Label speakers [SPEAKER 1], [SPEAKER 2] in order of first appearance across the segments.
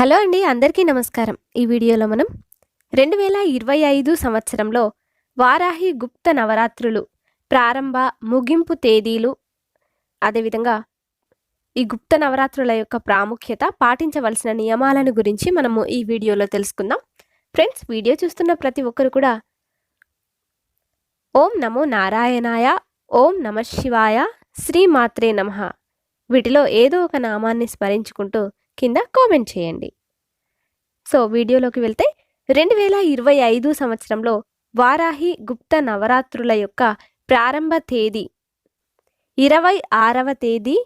[SPEAKER 1] Hello అండి అందరికీ నమస్కారం. ఈ వీడియోలో మనం రెండు వేల ఇరవై ఐదు సంవత్సరంలో వారాహి గుప్త నవరాత్రులు ప్రారంభ ముగింపు తేదీలు అదేవిధంగా ఈ గుప్త నవరాత్రుల యొక్క ప్రాముఖ్యత పాటించవలసిన నియమాలను గురించి మనము ఈ వీడియోలో తెలుసుకుందాం. ఫ్రెండ్స్ వీడియో చూస్తున్న ప్రతి ఒక్కరు కూడా ఓం నమో నారాయణాయ ఓం నమ శివాయ శ్రీమాత్రే నమః వీటిలో ఏదో ఒక నామాన్ని స్మరించుకుంటూ కింద కామెంట్ చేయండి. సో వీడియోలోకి వెళ్తే రెండు వేల ఇరవై ఐదు సంవత్సరంలో వారాహి గుప్త నవరాత్రుల యొక్క ప్రారంభ తేదీ ఇరవై ఆరవ తేదీ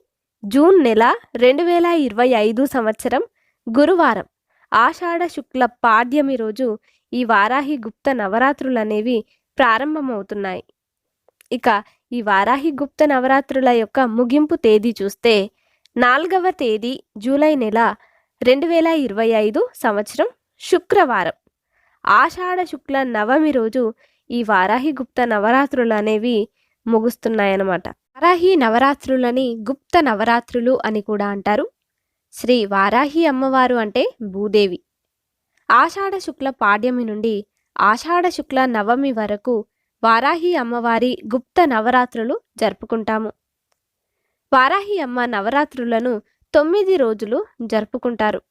[SPEAKER 1] జూన్ నెల రెండు వేల ఇరవై ఐదు సంవత్సరం గురువారం. ఆషాఢ శుక్ల పాడ్యమి రోజు ఈ వారాహి గుప్త నవరాత్రులు అనేవి ప్రారంభమవుతున్నాయి. ఇక ఈ వారాహి గుప్త నవరాత్రుల యొక్క ముగింపు తేదీ చూస్తే నాలుగవ తేదీ జూలై నెల రెండు వేల ఇరవై ఐదు సంవత్సరం శుక్రవారం. ఆషాఢ శుక్ల నవమి రోజు ఈ వారాహి గుప్త నవరాత్రులు అనేవి ముగుస్తున్నాయన్నమాట. వారాహి నవరాత్రులని గుప్త నవరాత్రులు అని కూడా అంటారు. శ్రీ వారాహి అమ్మవారు అంటే భూదేవి. ఆషాఢ శుక్ల పాడ్యమి నుండి ఆషాఢ శుక్ల నవమి వరకు వారాహి అమ్మవారి గుప్త నవరాత్రులు జరుపుకుంటాము. వారాహి అమ్మ నవరాత్రులను తొమ్మిది రోజులు జరుపుకుంటారు.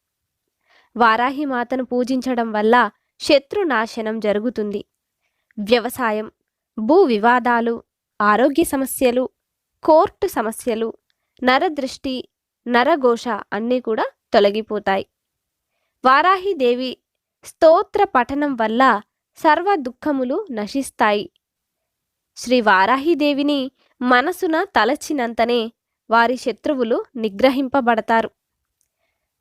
[SPEAKER 1] వారాహి మాతను పూజించడం వల్ల శత్రునాశనం జరుగుతుంది. వ్యవసాయం భూ వివాదాలు ఆరోగ్య సమస్యలు కోర్టు సమస్యలు నరదృష్టి నరఘోష అన్నీ కూడా తొలగిపోతాయి. వారాహిదేవి స్తోత్ర పఠనం వల్ల సర్వ దుఃఖములు నశిస్తాయి. శ్రీ వారాహిదేవిని మనసున తలచినంతనే వారి శత్రువులు నిగ్రహింపబడతారు.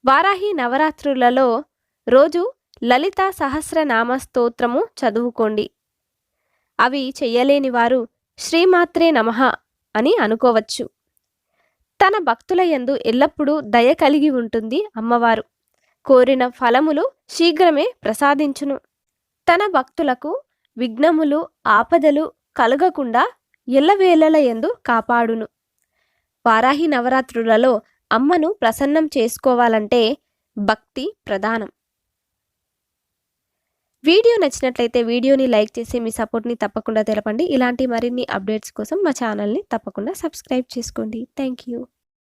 [SPEAKER 1] వారాహి నవరాత్రులలో రోజు లలిత సహస్రనామ స్తోత్రము చదువుకోండి. అవి చెయ్యలేని వారు శ్రీమాత్రే నమః అని అనుకోవచ్చు. తన భక్తుల యందు ఎల్లప్పుడూ దయ కలిగి ఉంటుంది అమ్మవారు. కోరిన ఫలములు శీఘ్రమే ప్రసాదించును. తన భక్తులకు విఘ్నములు ఆపదలు కలగకుండా ఎల్లవేళల యందు కాపాడును. వారాహి నవరాత్రులలో అమ్మను ప్రసన్నం చేసుకోవాలంటే భక్తి ప్రధానం. వీడియో నచ్చినట్లయితే వీడియోని లైక్ చేసి మీ సపోర్ట్ని తప్పకుండా తెలపండి. ఇలాంటి మరిన్ని అప్డేట్స్ కోసం మా ఛానల్ని తప్పకుండా సబ్స్క్రైబ్ చేసుకోండి. Thank you